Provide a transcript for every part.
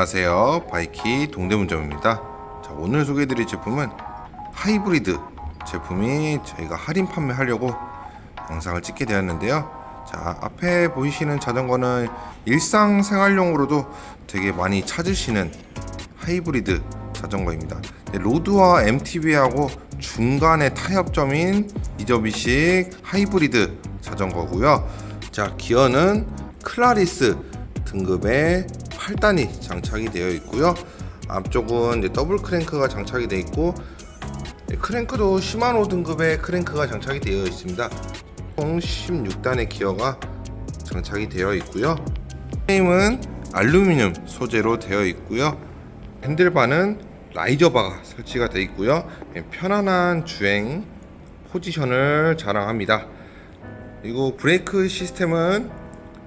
안녕하세요. 바이키 동대문점입니다. 자, 오늘 소개해드릴 제품은 하이브리드 제품이 저희가 할인 판매하려고 영상을 찍게 되었는데요. 자 앞에 보이시는 자전거는 일상생활용으로도 되게 많이 찾으시는 하이브리드 자전거입니다. 네, 로드와 MTB하고 중간에 타협점인 이저비식 하이브리드 자전거고요. 자 기어는 클라리스 등급의 8단이 장착이 되어 있고요. 앞쪽은 더블 크랭크가 장착이 되어 있고 네, 크랭크도 시마노 등급의 크랭크가 장착이 되어 있습니다. 총 16단의 기어가 장착이 되어 있고요. 프레임은 알루미늄 소재로 되어 있고요. 핸들바는 라이저바가 설치가 되어 있고요. 네, 편안한 주행 포지션을 자랑합니다. 그리고 브레이크 시스템은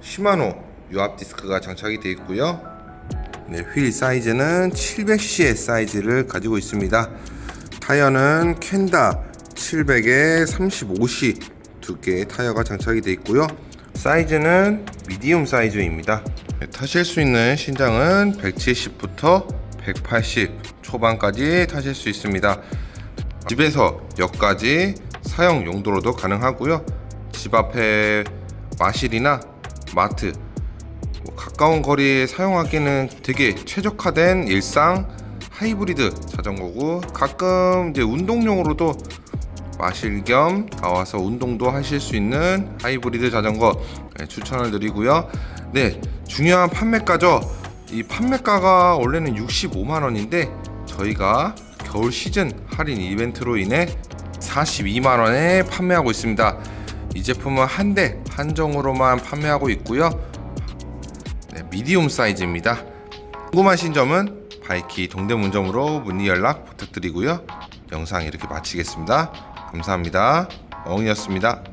시마노 유압 디스크가 장착이 되어 있고요. 네, 휠 사이즈는 700cc 사이즈를 가지고 있습니다. 타이어는 켄다 700에 35C 두 개의 타이어가 장착이 되어 있고요. 사이즈는 미디움 사이즈입니다. 네, 타실 수 있는 신장은 170부터 180 초반까지 타실 수 있습니다. 집에서 역까지 사용 용도로도 가능하고요. 집 앞에 마실이나 마트 뭐 가까운 거리에 사용하기는 되게 최적화된 일상 하이브리드 자전거고 가끔 이제 운동용으로도 마실 겸 나와서 운동도 하실 수 있는 하이브리드 자전거 네, 추천을 드리고요. 네, 중요한 판매가죠. 이 판매가가 원래는 65만 원인데 저희가 겨울 시즌 할인 이벤트로 인해 42만 원에 판매하고 있습니다. 이 제품은 한 대 한정으로만 판매하고 있고요. 네, 미디움 사이즈입니다. 궁금하신 점은 바이키 동대문점으로 문의 연락 부탁드리고요. 영상 이렇게 마치겠습니다. 감사합니다. 엉이었습니다.